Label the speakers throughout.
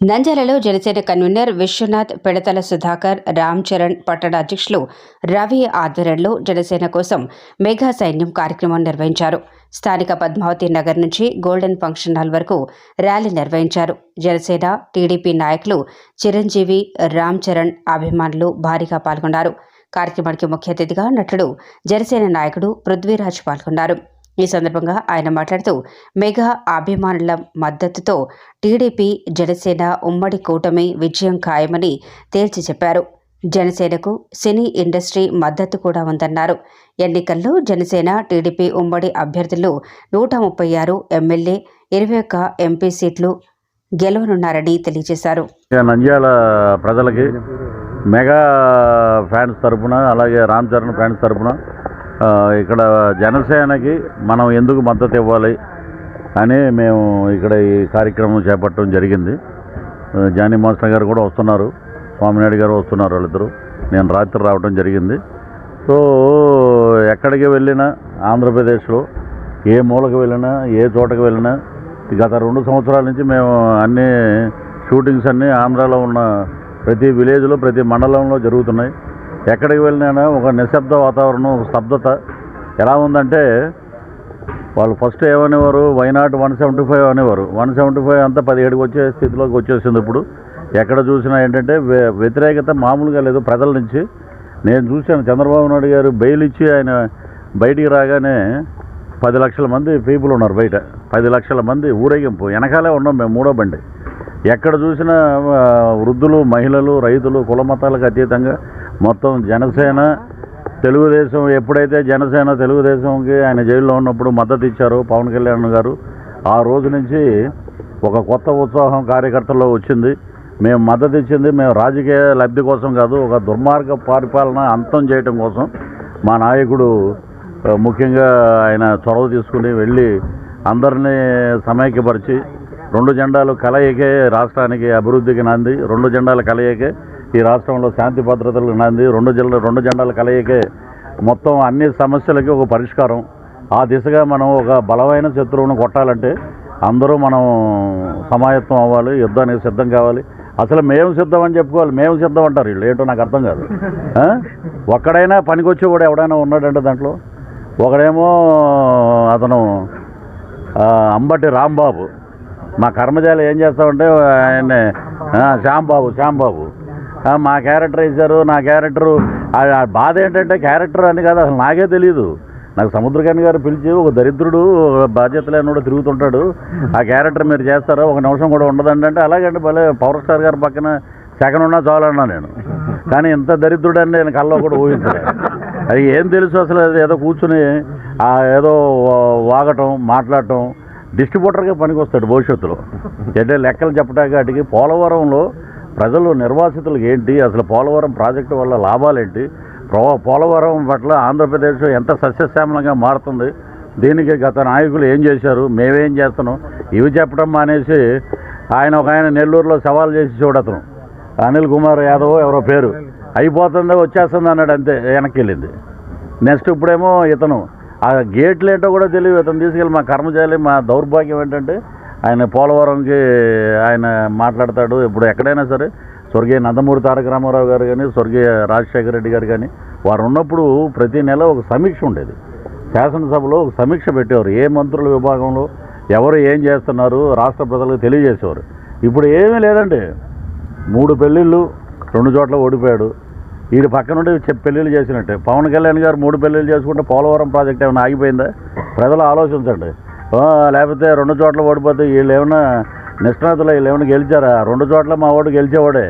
Speaker 1: నంద్యాలలో జనసేన కన్వీనర్ విశ్వనాథ్ పెడతల సుధాకర్ రామ్ చరణ్ పట్టణ అధ్యక్షులు రవి ఆధ్వర్యంలో జనసేన కోసం మెగా సైన్యం కార్యక్రమం నిర్వహించారు. స్థానిక పద్మావతి నగర్ నుంచి గోల్డెన్ ఫంక్షన్ హాల్ వరకు ర్యాలీ నిర్వహించారు. జనసేన టీడీపీ నాయకులు చిరంజీవి రామ్ చరణ్ అభిమానులు భారీగా పాల్గొన్నారు. కార్యక్రమానికి ముఖ్య అతిథిగా నటుడు జనసేన నాయకుడు పృథ్వీరాజ్ పాల్గొన్నారు. ఈ సందర్భంగా ఆయన మాట్లాడుతూ మెగా అభిమానుల మద్దతుతో టీడీపీ జనసేన ఉమ్మడి కూటమి విజయం ఖాయమని తేల్చి చెప్పారు. జనసేనకు సినీ ఇండస్ట్రీ మద్దతు కూడా ఉందన్నారు. ఎన్నికల్లో జనసేన టీడీపీ ఉమ్మడి అభ్యర్థులు నూట ముప్పై ఆరు ఎమ్మెల్యే ఇరవై ఒక్క ఎంపీ సీట్లు గెలవనున్నారని తెలియజేశారు.
Speaker 2: నంద్యాల ప్రజలకి మెగా ఫ్యాన్స్ తరపున అలాగే రామ్ చరణ్ ఫ్యాన్స్ తరపున ఇక్కడ జనసేనకి మనం ఎందుకు మద్దతు ఇవ్వాలి అని మేము ఇక్కడ ఈ కార్యక్రమం చేపట్టడం జరిగింది. జానీ మాస్టర్ గారు కూడా వస్తున్నారు. స్వామినాయుడు గారు వస్తున్నారు వాళ్ళిద్దరూ. నేను రాత్రి రావడం జరిగింది. సో ఎక్కడికి వెళ్ళినా ఆంధ్రప్రదేశ్లో ఏ మూలకు వెళ్ళినా ఏ చోటకి వెళ్ళినా గత రెండు సంవత్సరాల నుంచి మేము అన్ని షూటింగ్స్ అన్నీ ఆంధ్రాలో ఉన్న ప్రతి విలేజ్లో ప్రతి మండలంలో జరుగుతున్నాయి. ఎక్కడికి వెళ్ళినా ఒక నిశ్శబ్ద వాతావరణం ఒక స్తబ్దత. ఎలా ఉందంటే వాళ్ళు first ఏమనేవారు? Why not one seventy five అనేవారు. వన్ సెవెంటీ ఫైవ్ అంతా పదిహేడుకి వచ్చే స్థితిలోకి వచ్చేసింది ఇప్పుడు. ఎక్కడ చూసినా ఏంటంటే వ్యతిరేకత మామూలుగా లేదు ప్రజల నుంచి. నేను చూశాను చంద్రబాబు నాయుడు గారు బెయిల్ ఇచ్చి ఆయన బయటికి రాగానే పది లక్షల మంది పీపుల్ ఉన్నారు బయట. పది లక్షల మంది ఊరేగింపు. వెనకాలే ఉన్నాం మేము మూడో బండి. ఎక్కడ చూసినా వృద్ధులు మహిళలు రైతులు కుల మతాలకు అతీతంగా మొత్తం జనసేన తెలుగుదేశం ఎప్పుడైతే జనసేన తెలుగుదేశంకి ఆయన జైల్లో ఉన్నప్పుడు మద్దతు ఇచ్చారో పవన్ కళ్యాణ్ గారు ఆ రోజు నుంచి ఒక కొత్త ఉత్సాహం కార్యకర్తల్లో వచ్చింది. మేము మద్దతు ఇచ్చింది మేము రాజకీయ లబ్ధి కోసం కాదు ఒక దుర్మార్గ పరిపాలన అంతం చేయటం కోసం మా నాయకుడు ముఖ్యంగా ఆయన చొరవ తీసుకుని వెళ్ళి అందరినీ సమైక్యపరిచి రెండు జెండాలు కలయికే రాష్ట్రానికి అభివృద్ధికి నాంది రెండు జెండాల కలయికే ఈ రాష్ట్రంలో శాంతి భద్రతలు ఉన్నది. రెండు జిల్లా రెండు జెండాల కలయికే మొత్తం అన్ని సమస్యలకి ఒక పరిష్కారం. ఆ దిశగా మనం ఒక బలమైన శత్రువును కొట్టాలంటే అందరూ మనం సమాయత్వం అవ్వాలి యుద్ధానికి సిద్ధం కావాలి. అసలు మేము సిద్ధం అని చెప్పుకోవాలి. మేము సిద్ధం అంటారు వీళ్ళు. ఏంటో నాకు అర్థం కాదు. ఒక్కడైనా పనికొచ్చి కూడా ఎవడైనా ఉన్నాడంటే దాంట్లో? ఒకడేమో అతను అంబటి రాంబాబు. మా కర్మజాలి ఏం చేస్తామంటే ఆయన శ్యాంబాబు శ్యాంబాబు. మా క్యారెక్టర్ వేశారు నా క్యారెక్టరు ఆ బాధ ఏంటంటే క్యారెక్టర్ అని కాదు అసలు నాకే తెలియదు నాకు సముద్రకాని గారు పిలిచి ఒక దరిద్రుడు ఒక బాధ్యత లేనివాడు తిరుగుతుంటాడు. ఆ క్యారెక్టర్ మీరు చేస్తారా? ఒక నిమిషం కూడా ఉండదండి అంటే అలాగంటే భలే పవర్ స్టార్ గారి పక్కన సెకండ్ ఉన్నా చాలన్నా నేను. కానీ ఇంత దరిద్రుడు అని నేను కల్లో కూడా ఊహించలేదు. అది ఏం తెలుసు అసలు? అది ఏదో కూర్చుని ఆ ఏదో వాగటం మాట్లాడటం డిస్ట్రిబ్యూటర్గా పనికొస్తాడు భవిష్యత్తులో. అంటే లెక్కలు చెప్పడానికి వాటికి పోలవరంలో ప్రజలు నిర్వాసితులకు ఏంటి? అసలు పోలవరం ప్రాజెక్టు వల్ల లాభాలేంటి? పోలవరం పట్ల ఆంధ్రప్రదేశ్ ఎంత సస్యశ్యామలంగా మారుతుంది? దీనికి గత నాయకులు ఏం చేశారు? మేమేం చేస్తున్నాం? ఇవి చెప్పడం మానేసి ఆయన ఒక ఆయన నెల్లూరులో సవాల్ చేసి చూడతను. అనిల్ కుమార్ యాదవ్ ఎవరో పేరు. అయిపోతుందో వచ్చేస్తుంది అన్నాడు అంతే వెనక్కి వెళ్ళింది నెక్స్ట్ ఇప్పుడేమో ఇతను. ఆ గేట్లు ఏంటో కూడా తెలియదు. ఇతను తీసుకెళ్ళి మా కర్మచారి మా దౌర్భాగ్యం ఏంటంటే ఆయన పోలవరంకి ఆయన మాట్లాడతాడు ఇప్పుడు ఎక్కడైనా సరే. స్వర్గీయ నందమూరి తారక రామారావు గారు కానీ స్వర్గీయ రాజశేఖర రెడ్డి గారు కానీ వారు ఉన్నప్పుడు ప్రతి నెల ఒక సమీక్ష ఉండేది. శాసనసభలో ఒక సమీక్ష పెట్టేవారు. ఏ మంత్రుల విభాగంలో ఎవరు ఏం చేస్తున్నారు రాష్ట్ర ప్రజలకు తెలియజేసేవారు. ఇప్పుడు ఏమీ లేదండి. మూడు పెళ్ళిళ్ళు రెండు చోట్ల ఓడిపోయాడు. వీడి పక్క నుండి పెళ్ళిళ్ళు చేసినట్టే. పవన్ కళ్యాణ్ గారు మూడు పెళ్ళిళ్ళు చేసుకుంటే పోలవరం ప్రాజెక్ట్ ఏమైనా ఆగిపోయిందా? ప్రజలు ఆలోచించండి. లేకపోతే రెండు చోట్ల ఓడిపోతే వీళ్ళు ఏమైనా నిష్ణాతులు వీళ్ళు ఏమైనా గెలిచారా? రెండు చోట్ల మా ఓటు గెలిచేవాడే.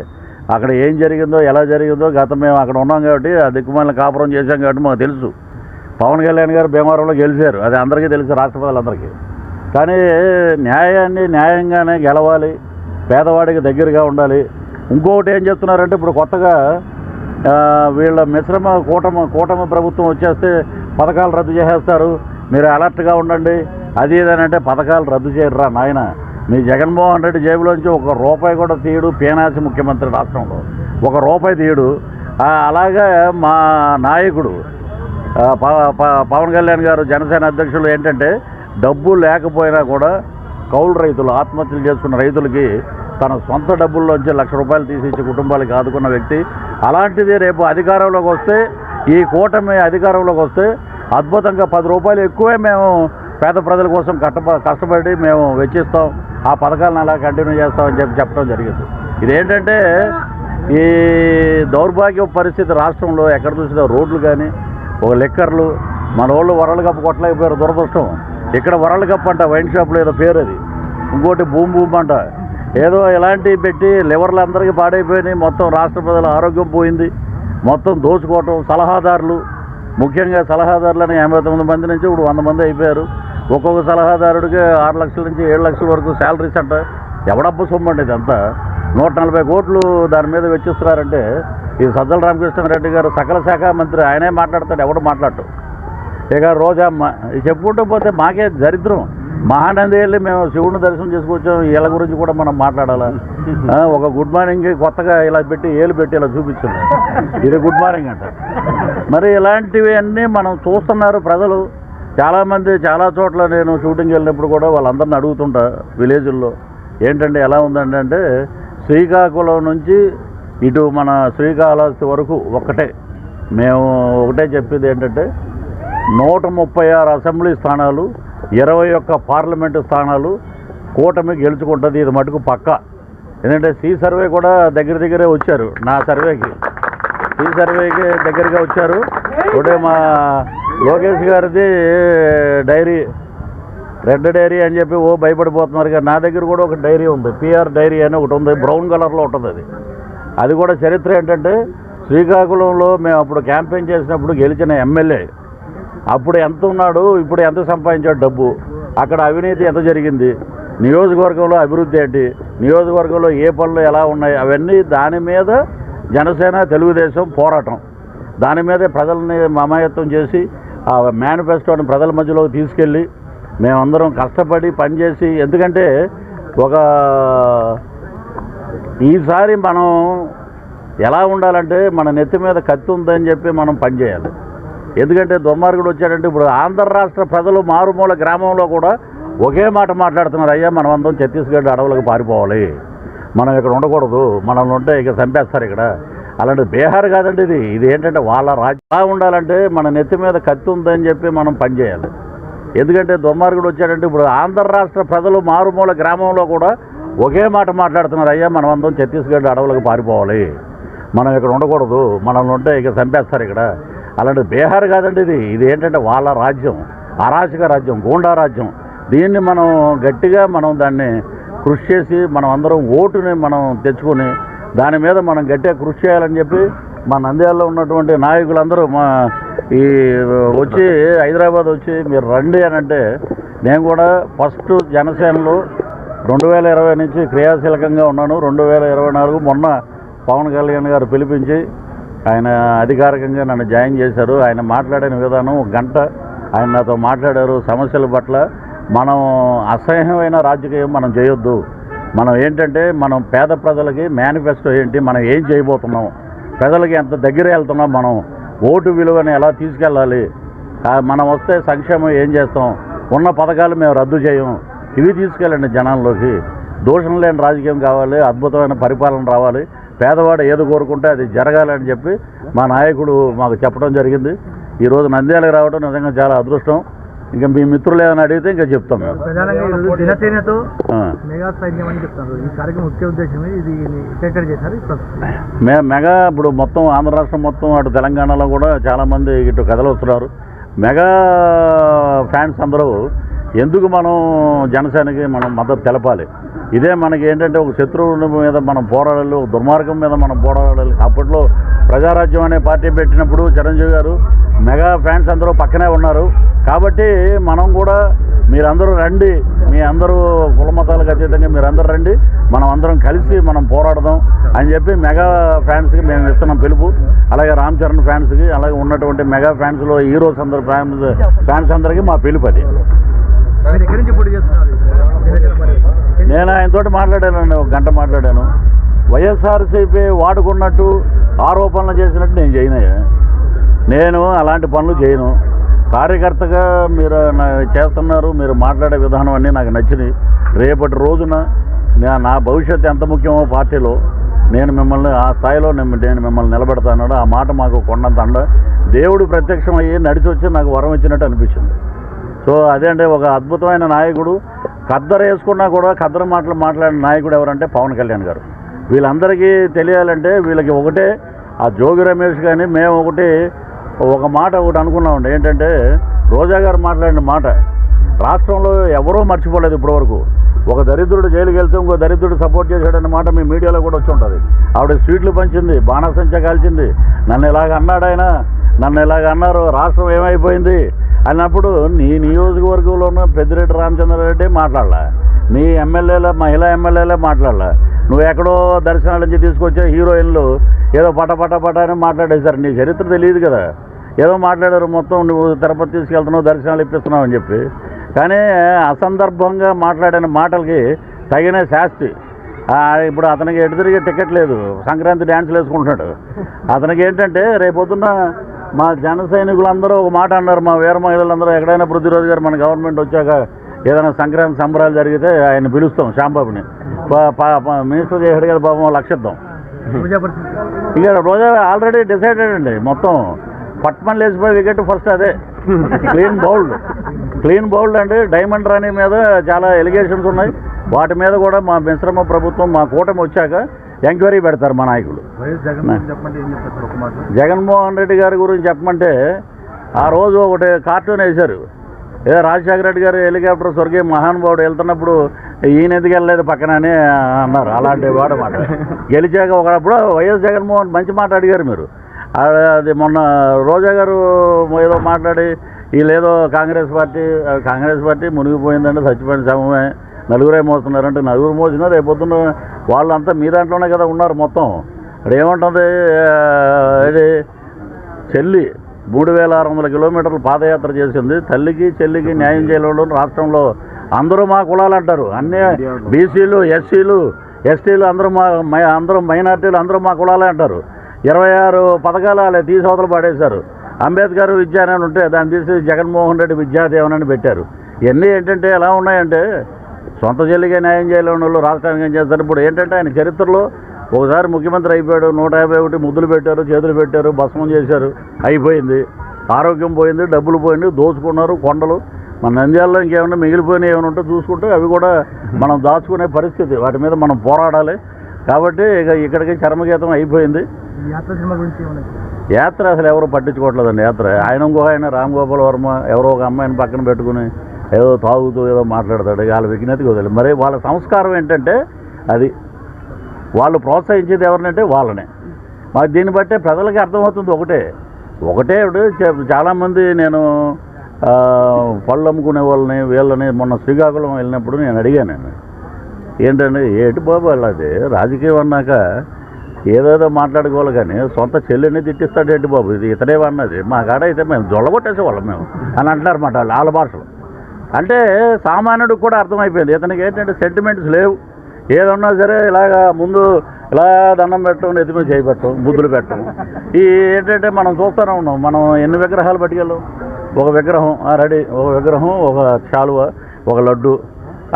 Speaker 2: అక్కడ ఏం జరిగిందో ఎలా జరిగిందో గత మేము అక్కడ ఉన్నాం కాబట్టి ఆ దిక్కుమాలను కాపురం చేశాం కాబట్టి మాకు తెలుసు. పవన్ కళ్యాణ్ గారు భీమవరంలో గెలిచారు. అది అందరికీ తెలుసు రాష్ట్ర ప్రజలందరికీ. కానీ న్యాయాన్ని న్యాయంగానే గెలవాలి పేదవాడికి దగ్గరగా ఉండాలి. ఇంకొకటి ఏం చేస్తున్నారంటే ఇప్పుడు కొత్తగా వీళ్ళ మిశ్రమ కూటమి కూటమి ప్రభుత్వం వచ్చేస్తే పథకాలు రద్దు చేసేస్తారు. మీరు అలర్ట్గా ఉండండి. అది ఏదనంటే అంటే పథకాలు రద్దు చేయరురా నాయన. మీ జగన్మోహన్ రెడ్డి జేబులోంచి ఒక రూపాయి కూడా తీయడు పేనాసి ముఖ్యమంత్రి రాష్ట్రంలో. ఒక రూపాయి తీయడు. అలాగే మా నాయకుడు ప- పవన్ కళ్యాణ్ గారు జనసేన అధ్యక్షులు ఏంటంటే డబ్బు లేకపోయినా కూడా కౌలు రైతులు ఆత్మహత్యలు చేసుకున్న రైతులకి తన సొంత డబ్బుల్లోంచి లక్ష రూపాయలు తీసిచ్చి కుటుంబాలకి ఆదుకున్న వ్యక్తి. అలాంటిది రేపు అధికారంలోకి వస్తే ఈ కూటమి అధికారంలోకి వస్తే అద్భుతంగా పది రూపాయలు ఎక్కువే మేము పేద ప్రజల కోసం కట్ట కష్టపడి మేము వెచ్చిస్తాం. ఆ పథకాలను అలా కంటిన్యూ చేస్తామని చెప్పి చెప్పడం జరిగింది. ఇదేంటంటే ఈ దౌర్భాగ్య పరిస్థితి రాష్ట్రంలో ఎక్కడ చూసినా రోడ్లు కానీ ఒక లెక్కర్లు మన వాళ్ళు వరల్డ్ కప్ కొట్టలేకపోయారు దురదృష్టం. ఇక్కడ వరల్డ్ కప్ అంట వైన్ షాప్లో ఏదో పేరు అది. ఇంకోటి భూమి భూమి అంట. ఏదో ఇలాంటివి పెట్టి లివర్లు అందరికీ పాడైపోయినాయి. మొత్తం రాష్ట్ర ప్రజల ఆరోగ్యం పోయింది. మొత్తం దోచుకోవటం సలహాదారులు ముఖ్యంగా సలహాదారులని ఎనభై తొమ్మిది మంది నుంచి ఇప్పుడు వంద మంది అయిపోయారు. ఒక్కొక్క సలహాదారుడికి ఆరు లక్షల నుంచి ఏడు లక్షల వరకు శాలరీస్ అంట. ఎవడబ్బు సొమ్ము అండి ఇదంతా? నూట నలభై కోట్లు దాని మీద వెచ్చిస్తున్నారంటే ఈ సజ్జల రామకృష్ణారెడ్డి గారు సకల శాఖ మంత్రి ఆయనే మాట్లాడతాడు ఎవడు మాట్లాడటం ఇక రోజమ్మ ఇది చెప్పుకుంటూ పోతే మాకే దరిద్రం. మహానంది వెళ్ళి మేము శివుడిని దర్శనం చేసుకొచ్చాం వీళ్ళ గురించి కూడా మనం మాట్లాడాలా? ఒక గుడ్ మార్నింగ్ కొత్తగా ఇలా పెట్టి ఏలు పెట్టి ఇలా చూపించాం ఇది గుడ్ మార్నింగ్ అంట. మరి ఇలాంటివి అన్నీ మనం చూస్తున్నారు ప్రజలు. చాలామంది చాలా చోట్ల నేను షూటింగ్ వెళ్ళినప్పుడు కూడా వాళ్ళందరిని అడుగుతుంటా విలేజ్ల్లో ఏంటంటే ఎలా ఉందండి? అంటే శ్రీకాకుళం నుంచి ఇటు మన శ్రీకాళహస్తి వరకు ఒకటే. మేము ఒకటే చెప్పేది ఏంటంటే నూట ముప్పై ఆరు అసెంబ్లీ స్థానాలు ఇరవై ఒక్క పార్లమెంటు స్థానాలు కూటమి గెలుచుకుంటుంది ఇది మటుకు పక్క. ఎందుకంటే సి సర్వే కూడా దగ్గర దగ్గరే వచ్చారు నా సర్వేకి. సి సర్వేకి దగ్గరగా వచ్చారు. ఇప్పుడే మా లోకేష్ గారిది డైరీ రెడ్ డైరీ అని చెప్పి ఓ భయపడిపోతున్నారు కానీ నా దగ్గర కూడా ఒక డైరీ ఉంది పిఆర్ డైరీ అని ఒకటి ఉంది బ్రౌన్ కలర్లో ఉంటుంది అది. అది కూడా చరిత్ర ఏంటంటే శ్రీకాకుళంలో మేము అప్పుడు క్యాంపెయిన్ చేసినప్పుడు గెలిచిన ఎమ్మెల్యే. అప్పుడు ఎంత ఉన్నాడు ఇప్పుడు ఎంత సంపాదించాడు డబ్బు అక్కడ అవినీతి ఎంత జరిగింది నియోజకవర్గంలో అభివృద్ధి ఏంటి నియోజకవర్గంలో ఏ పనులు ఎలా ఉన్నాయి అవన్నీ దాని మీద జనసేన తెలుగుదేశం పోరాటం. దాని మీదే ప్రజల్ని మమాయత్వం చేసి ఆ మేనిఫెస్టోని ప్రజల మధ్యలోకి తీసుకెళ్ళి మేమందరం కష్టపడి పనిచేసి ఎందుకంటే ఒక ఈసారి మనం ఎలా ఉండాలంటే మన నెత్తి మీద కత్తి ఉందని చెప్పి మనం పనిచేయాలి ఎందుకంటే దుర్మార్గుడు వచ్చాడంటే ఇప్పుడు ఆంధ్ర రాష్ట్ర ప్రజలు మారుమూల గ్రామంలో కూడా ఒకే మాట మాట్లాడుతున్నారు అయ్యా మనం అందరం ఛత్తీస్గఢ్ అడవులకు పారిపోవాలి. మనం ఇక్కడ ఉండకూడదు. మనల్ని ఉంటే ఇక చంపేస్తారు ఇక్కడ. అలాంటి బీహార్ కాదండి ఇది. ఇది ఏంటంటే వాళ్ళ రాజ్యం. ఉండాలంటే మన నెత్తి మీద కత్తి ఉందని చెప్పి మనం పనిచేయాలి ఎందుకంటే దుర్మార్గుడు వచ్చాడంటే ఇప్పుడు ఆంధ్ర రాష్ట్ర ప్రజలు మారుమూల గ్రామంలో కూడా ఒకే మాట మాట్లాడుతున్నారు. అయ్యా మనం అందరం ఛత్తీస్గఢ్ అడవులకు పారిపోవాలి. మనం ఇక్కడ ఉండకూడదు. మనల్ని ఉంటే ఇక చంపేస్తారు ఇక్కడ. అలాంటి బీహార్ కాదండి ఇది. ఇది ఏంటంటే వాళ్ళ రాజ్యం. అరాచక రాజ్యం గూండా రాజ్యం. దీన్ని మనం గట్టిగా మనం దాన్ని కృషి చేసి మనం అందరం ఓటుని మనం తెచ్చుకొని దాని మీద మనం గట్టిగా కృషి చేయాలని చెప్పి మా నంద్యాలలో ఉన్నటువంటి నాయకులందరూ మా ఈ వచ్చి హైదరాబాద్ వచ్చి మీరు రండి అని అంటే నేను కూడా ఫస్ట్ జనసేనలో రెండు వేల ఇరవై నుంచి క్రియాశీలకంగా ఉన్నాను. రెండు వేల ఇరవై నాలుగు మొన్న పవన్ కళ్యాణ్ గారు పిలిపించి ఆయన అధికారికంగా నన్ను జాయిన్ చేశారు. ఆయన మాట్లాడిన విధానం గంట ఆయన నాతో మాట్లాడారు. సమస్యల పట్ల మనం అసహ్యమైన రాజకీయం మనం చేయొద్దు. మనం ఏంటంటే మనం పేద ప్రజలకి మేనిఫెస్టో ఏంటి మనం ఏం చేయబోతున్నాం? ప్రజలకి ఎంత దగ్గర వెళ్తున్నాం మనం? ఓటు విలువని ఎలా తీసుకెళ్ళాలి? మనం వస్తే సంక్షేమం ఏం చేస్తాం? ఉన్న పథకాలు మేము రద్దు చేయం. ఇవి తీసుకెళ్ళండి జనాల్లోకి. దోషం లేని రాజకీయం కావాలి అద్భుతమైన పరిపాలన రావాలి. పేదవాడు ఏది కోరుకుంటే అది జరగాలని చెప్పి మా నాయకుడు మాకు చెప్పడం జరిగింది. ఈరోజు నంద్యాలకు రావడం నిజంగా చాలా అదృష్టం. ఇంకా మీ మిత్రులు ఏమైనా అడిగితే ఇంకా చెప్తాం. మేము.
Speaker 3: మెగా సైన్యం అని చెప్తారు. ఈ కార్యక్రమం ముఖ్య ఉద్దేశమే ఇది ఎక్కడ చేశారు ఇప్పుడు
Speaker 2: మే మెగా ఇప్పుడు మొత్తం ఆంధ్ర రాష్ట్రం మొత్తం అటు తెలంగాణలో కూడా చాలామంది ఇటు కథలు వస్తున్నారు మెగా ఫ్యాన్స్ అందరూ ఎందుకు మనం జనసేనకి మనం మద్దతు తెలపాలి? ఇదే మనకి ఏంటంటే ఒక శత్రువుల మీద మనం పోరాడాలి ఒక దుర్మార్గం మీద మనం పోరాడాలి. అప్పట్లో ప్రజారాజ్యం అనే పార్టీ పెట్టినప్పుడు చిరంజీవి గారు మెగా ఫ్యాన్స్ అందరూ పక్కనే ఉన్నారు. కాబట్టి మనం కూడా మీరందరూ రండి మీ అందరూ కుల మతాలకు అతీతంగా మీరందరూ రండి మనం అందరం కలిసి మనం పోరాడదాం అని చెప్పి మెగా ఫ్యాన్స్కి మేము ఇస్తున్నాం పిలుపు. అలాగే రామ్ చరణ్ ఫ్యాన్స్కి అలాగే ఉన్నటువంటి మెగా ఫ్యాన్స్లో హీరోస్ అందరు ఫ్యాన్స్ ఫ్యాన్స్ అందరికీ మా పిలుపు అది. నేను ఆయనతోటి మాట్లాడానండి ఒక గంట మాట్లాడాను. వైఎస్ఆర్సీపీ వాడుకున్నట్టు ఆరోపణలు చేసినట్టు నేను చేయనయ్యా నేను అలాంటి పనులు చేయను. కార్యకర్తగా మీరు నా- చేస్తున్నారు మీరు మాట్లాడే విధానం అన్నీ నాకు నచ్చినాయి. రేపటి రోజున నా- నా భవిష్యత్తు ఎంత ముఖ్యమో పార్టీలో నేను మిమ్మల్ని ఆ స్థాయిలో నేను నేను మిమ్మల్ని నిలబెడతాను ఆ మాట మాకు కొండంత అండ. దేవుడు ప్రత్యక్షమయ్యి నడిచి వచ్చి నాకు వరం ఇచ్చినట్టు అనిపించింది. సో అదే అంటే ఒక అద్భుతమైన నాయకుడు. ఖద్దరు వేసుకున్నా కూడా ఖద్దరు మాటలు మాట్లాడిన నాయకుడు ఎవరంటే పవన్ కళ్యాణ్ గారు. వీళ్ళందరికీ తెలియాలంటే వీళ్ళకి ఒకటే ఆ జోగి రమేష్ కానీ మేము ఒకటి ఒక మాట ఒకటి అనుకున్నామండి. ఏంటంటే రోజా గారు మాట్లాడిన మాట రాష్ట్రంలో ఎవరూ మర్చిపోలేదు ఇప్పటివరకు. ఒక దరిద్రుడు జైలుకి వెళ్తే ఇంకో దరిద్రుడు సపోర్ట్ చేశాడన్న మాట మీ మీడియాలో కూడా వచ్చి ఉంటుంది. ఆవిడ స్వీట్లు పంచింది బాణసంచ కాల్చింది. నన్ను ఇలాగ అన్నాడు ఆయన నన్ను ఇలాగ అన్నారు రాష్ట్రం ఏమైపోయింది అన్నప్పుడు నీ నియోజకవర్గంలో ఉన్న పెద్దిరెడ్డి రామచంద్రారెడ్డి మాట్లాడలా. నీ ఎమ్మెల్యేల మహిళా ఎమ్మెల్యేలే మాట్లాడలా. నువ్వు ఎక్కడో దర్శనాల నుంచి తీసుకొచ్చే హీరోయిన్లు ఏదో పట పట పట అని మాట్లాడేశారు. నీ చరిత్ర తెలియదు కదా. ఏదో మాట్లాడారు మొత్తం నువ్వు తిరుపతి తీసుకెళ్తున్నావు దర్శనాలు ఇప్పిస్తున్నావు అని చెప్పి. కానీ అసందర్భంగా మాట్లాడిన మాటలకి తగిన శాస్తి. ఇప్పుడు అతనికి ఎటు తిరిగి టికెట్ లేదు. సంక్రాంతి డ్యాన్సులు వేసుకుంటున్నాడు. అతనికి ఏంటంటే రేపొద్దున్న మా జన సైనికులందరూ ఒక మాట అన్నారు. మా వీర మహిళలందరూ ఎక్కడైనా పృథ్వీరాజు గారు మన గవర్నమెంట్ వచ్చాక ఏదైనా సంక్రాంతి సంబరాలు జరిగితే ఆయన పిలుస్తాం శ్యాంబాబుని. మినిస్టర్ చేసాడు కదా పాపం లక్షిద్దాం. ఇక రోజా ఆల్రెడీ డిసైడెడ్ అండి మొత్తం. పట్మన్ లేచిపోయి వికెట్ ఫస్ట్ అదే. క్లీన్ బౌల్డ్ క్లీన్ బౌల్డ్ అండి డైమండ్ రాణి మీద చాలా ఎలిగేషన్స్ ఉన్నాయి. వాటి మీద కూడా మా మిశ్రమ ప్రభుత్వం మా కూటమి వచ్చాక ఎంక్వైరీ పెడతారు మా నాయకులు.
Speaker 3: జగన్మోహన్
Speaker 2: రెడ్డి గారి గురించి చెప్పమంటే ఆ రోజు ఒకటి కార్టూన్ వేశారు. ఏదో రాజశేఖర రెడ్డి గారు హెలికాప్టర్ స్వర్గీయ మహానుభావుడు వెళ్తున్నప్పుడు ఈయన ఎందుకు వెళ్ళలేదు పక్కన అని అన్నారు. అలాంటి వాడు మాట. గెలిచాక ఒకప్పుడు వైఎస్ జగన్మోహన్ మంచి మాట అడిగారు మీరు. అది మొన్న రోజా గారు ఏదో మాట్లాడి వీళ్ళేదో కాంగ్రెస్ పార్టీ కాంగ్రెస్ పార్టీ మునిగిపోయిందంటే చచ్చిపోయిన సమయమే నలుగురే మోస్తున్నారంటే నలుగురు మోసినా రేపొద్దున వాళ్ళంతా మీ దాంట్లోనే కదా ఉన్నారు మొత్తం. ఇక్కడ ఏముంటుంది ఇది చెల్లి మూడు వేల ఆరు వందల కిలోమీటర్లు పాదయాత్ర చేసింది. తల్లికి చెల్లికి న్యాయం చేయడం రాష్ట్రంలో అందరూ మా కులాలు అంటారు. అన్నీ బీసీలు ఎస్సీలు ఎస్టీలు అందరూ మై- అందరూ మైనార్టీలు అందరూ మా కులాలే అంటారు. ఇరవై ఆరు పథకాలు అలా తీసోతలు పడేశారు పాడేశారు. అంబేద్కర్ విద్యానని ఉంటే దాన్ని తీసి జగన్మోహన్ రెడ్డి విద్యాదేవనని పెట్టారు. ఇవన్నీ ఏంటంటే ఎలా ఉన్నాయంటే సొంత జల్లిగా న్యాయం చేయలేని వాళ్ళు రాష్ట్రానికి ఏం చేస్తారు? ఇప్పుడు ఏంటంటే ఆయన చరిత్రలో ఒకసారి ముఖ్యమంత్రి అయిపోయాడు నూట యాభై ఒకటి ముద్దులు పెట్టారు చేతులు పెట్టారు భస్మం చేశారు అయిపోయింది. ఆరోగ్యం పోయింది డబ్బులు పోయింది దోచుకున్నారు కొండలు. మన నంద్యాలలో ఇంకేమైనా మిగిలిపోయినాయి ఏమైనా ఉంటే చూసుకుంటే అవి కూడా మనం దాచుకునే పరిస్థితి. వాటి మీద మనం పోరాడాలి. కాబట్టి ఇక ఇక్కడికి చర్మగీతం అయిపోయింది.
Speaker 3: యాత్ర సినిమా గురించి
Speaker 2: యాత్ర అసలు ఎవరు పట్టించుకోవట్లేదండి యాత్ర. ఆయన ఇంకో ఆయన రామ్ గోపాల్ వర్మ ఎవరో ఒక అమ్మాయిని పక్కన పెట్టుకుని ఏదో తాగుతూ ఏదో మాట్లాడతాడు. వాళ్ళ విజ్ఞతకి వదిలేదు మరి వాళ్ళ సంస్కారం ఏంటంటే అది వాళ్ళు ప్రోత్సహించేది ఎవరినంటే వాళ్ళనే. మాకు దీన్ని బట్టే ప్రజలకి అర్థమవుతుంది ఒకటే. ఒకటే ఇప్పుడు చాలామంది నేను పళ్ళు అమ్ముకునే వాళ్ళని వీళ్ళని మొన్న శ్రీకాకుళం వెళ్ళినప్పుడు నేను అడిగాను. నేను ఏంటంటే ఏటి బాబు అది రాజకీయం అన్నాక ఏదేదో మాట్లాడుకోవాలి కానీ సొంత చెల్లిని తిట్టిస్తాడు ఏంటి బాబు? ఇది ఇతనే అన్నది. మా కాడ అయితే మేము జొల్లగొట్టేసేవాళ్ళం మేము. అని అంటున్నారు మాట వాళ్ళు వాళ్ళ భాషలో. అంటే సామాన్యుడికి కూడా అర్థమైపోయింది. ఇతనికి ఏంటంటే సెంటిమెంట్స్ లేవు. ఏదన్నా సరే ఇలాగా ముందు ఇలా దండం పెట్టడం నెత్తి చేయబెట్టడం బుద్ధులు పెట్టడం ఈ ఏంటంటే మనం చూస్తూనే ఉన్నాం. మనం ఎన్ని విగ్రహాలు పట్టుకెళ్ళాం? ఒక విగ్రహం ఆ రెడీ ఒక విగ్రహం ఒక శాలువ ఒక లడ్డు.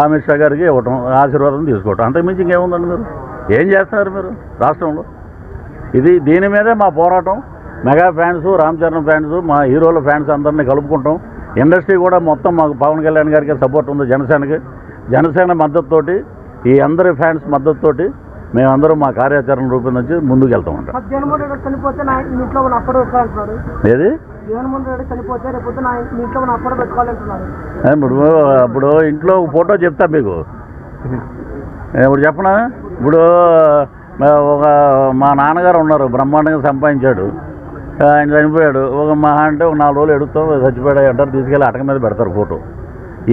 Speaker 2: అమిత్ షా గారికి ఇవ్వటం ఆశీర్వాదం తీసుకోవటం. అంతకుమించి ఇంకేముందండి మీరు? ఏం చేస్తున్నారు మీరు రాష్ట్రంలో? ఇది దీని మీదే మా పోరాటం. Mega fans Ram Charan fans మా హీరోల ఫ్యాన్స్ అందరినీ కలుపుకుంటాం. ఇండస్ట్రీ కూడా మొత్తం మాకు పవన్ కళ్యాణ్ గారికి సపోర్ట్ ఉంది జనసేనకి. జనసేన మద్దతుతోటి ఈ అందరి ఫ్యాన్స్ మద్దతుతోటి మేమందరం మా కార్యాచరణ రూపొందించి ముందుకు వెళ్తాం ఏది?
Speaker 4: రేపు
Speaker 2: ఇప్పుడు ఇప్పుడు ఇంట్లో ఫోటో చెప్తా మీకు. ఇప్పుడు చెప్పనా? ఇప్పుడు ఒక మా నాన్నగారు ఉన్నారు బ్రహ్మాండంగా సంపాదించాడు. ఆయన చనిపోయాడు. ఒక మహా అంటే ఒక నాలుగు రోజులు ఎడుగుతాం చచ్చిపోయాడు. అంటారు తీసుకెళ్ళి అటక మీద పెడతారు ఫోటో.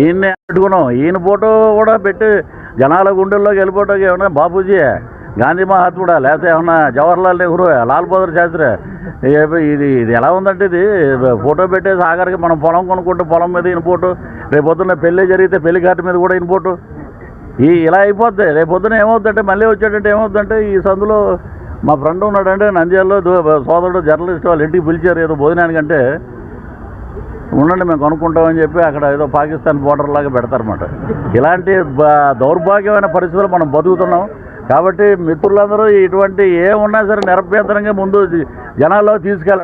Speaker 2: ఈయన పెట్టుకున్నాం ఈయన ఫోటో కూడా పెట్టి జనాల గుండెల్లోకి వెళ్ళిపోవటానికి ఏమన్నా బాపూజీ గాంధీ మహాత్ముడా లేకపోతే ఏమన్నా జవహర్లాల్ నెహ్రూ లాల్ బహదూర్ శాస్త్రి ఇది ఇది ఎలా ఉందంటే ఇది ఫోటో పెట్టేసి ఆఖరికి మనం పొలం కొనుక్కుంటే పొలం మీద ఈయన ఫోటో రేపు పొద్దున్న పెళ్ళి జరిగితే పెళ్ళి కార్డు మీద కూడా ఈయన ఫోటో. ఈ ఇలా అయిపోద్ది. రేపు పొద్దున ఏమవుతుందంటే మళ్ళీ వచ్చాడంటే ఏమవుతుందంటే ఈ సందులో మా ఫ్రెండ్ ఉన్నాడంటే నంద్యాలలో సోదరుడు జర్నలిస్ట్ వాళ్ళు ఇంటికి పిలిచారు ఏదో భోజనానికంటే. ఉండండి మేము కొనుక్కుంటామని చెప్పి అక్కడ ఏదో పాకిస్తాన్ బోర్డర్ లాగా పెడతారన్నమాట. ఇలాంటి దౌర్భాగ్యమైన పరిస్థితులు మనం బతుకుతున్నాం. కాబట్టి మిత్రులందరూ ఇటువంటి ఏమున్నా సరే నిరభ్యంతరంగా ముందు జనాల్లో తీసుకెళ్ళాలి